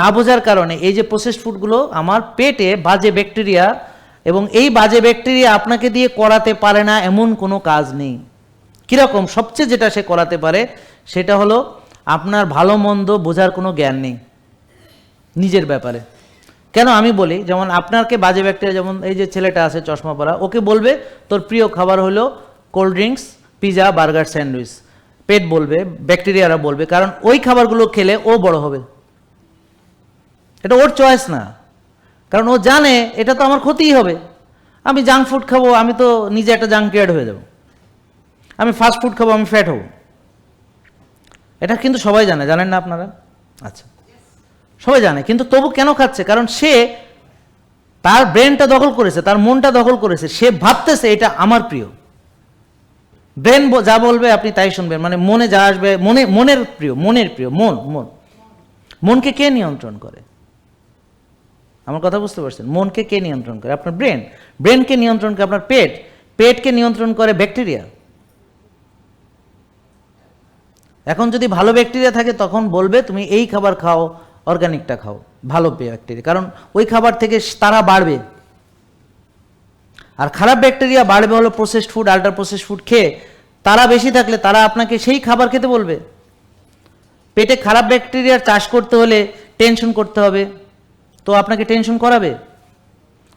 না বোঝার কারণে এই যে প্রসেসড ফুডগুলো আমার পেটে বাজে ব্যাকটেরিয়া এবং এই বাজে ব্যাকটেরিয়া আপনাকে দিয়ে করাতে পারে না এমন কোনো কাজ নেই। কীরকম? সবচেয়ে যেটা সে করাতে পারে সেটা হলো আপনার ভালো মন্দ বোঝার কোনো জ্ঞান নেই। নিজের ব্যাপারে। কেন আমি বলি? যেমন আপনাকে বাজে ব্যাকটেরিয়া, যেমন এই যে ছেলেটা আছে চশমা পরা, ওকে বলবে, তোর প্রিয় খাবার হলো cold drinks pizza burger sandwich পেট বলবে, ব্যাকটেরিয়ারা বলবে, কারণ ওই খাবারগুলো খেলে ও বড় হবে। এটা ওর চয়েস না। কারণ ও জানে এটা তো আমার ক্ষতিই হবে। আমি জাঙ্ক ফুড খাব, আমি তো নিজে একটা জাঙ্কিয়ার্ড হয়ে যাব। আমি ফাস্ট ফুড খাব, আমি ফ্যাট হব। এটা কিন্তু সবাই জানে, জানেন না আপনারা? আচ্ছা। সবাই জানে, কিন্তু তবু কেন খাচ্ছে? কারণ সে তার ব্রেনটা দখল করেছে, তার মনটা দখল করেছে, সে ভাবতেছে এটা আমার প্রিয়। ব্রেন যা বলবে আপনি তাই শুনবেন। মানে মনে যা আসবে, মনে মনের প্রিয় মনের প্রিয়, মন মন। মনকে কে নিয়ন্ত্রণ করে? আমার কথা বুঝতে পারছেন? মনকে কে নিয়ন্ত্রণ করে? আপনার ব্রেন ব্রেনকে নিয়ন্ত্রণ করে আপনার পেট। পেটকে নিয়ন্ত্রণ করে ব্যাকটেরিয়া এখন যদি ভালো ব্যাকটেরিয়া থাকে, তখন বলবে, তুমি এই খাবার খাও অর্গানিকটা খাও। ভালো ব্যাকটেরিয়া কারণ ওই খাবার থেকে তারা বাড়বে। আর খারাপ ব্যাকটেরিয়া বাড়বে হলো processed food ultra processed food খেয়ে। তারা বেশি থাকলে তারা আপনাকে সেই খাবার খেতে বলবে। পেটে খারাপ ব্যাকটেরিয়ার চাষ করতে হলে টেনশন করতে হবে। তো আপনাকে টেনশন করাবে?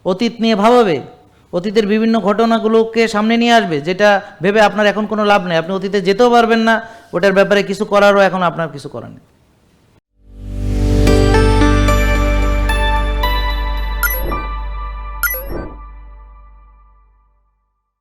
অতীত নিয়ে ভাবাবে? অতীতের বিভিন্ন ঘটনাগুলোকে সামনে নিয়ে আসবে, যেটা ভেবে আপনার এখন কোনো লাভ নেই। আপনি অতীতে যেতেও পারবেন না, ওটার ব্যাপারে কিছু করারও এখন আপনার কিছু করার নেই।